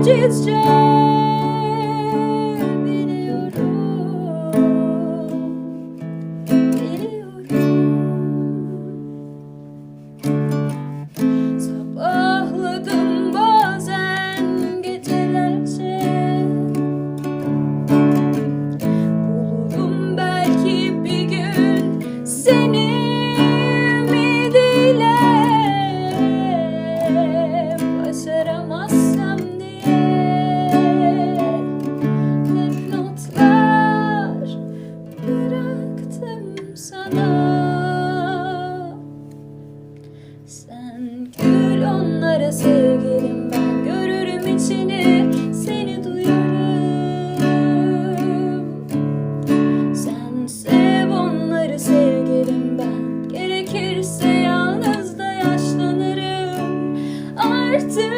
It's just. onlara sevgilim ben. Görürüm içini seni duyarım. Sen sev onları sevgilim ben. Gerekirse yalnız da yaşlanırım. Artık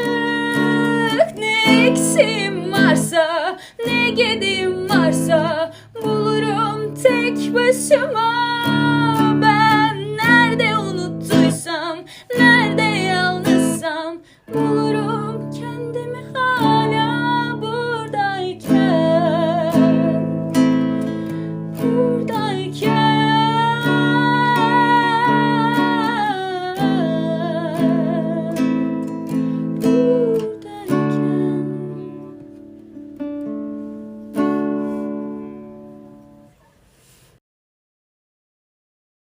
ne eksiğim varsa ne gediğim varsa bulurum tek başıma.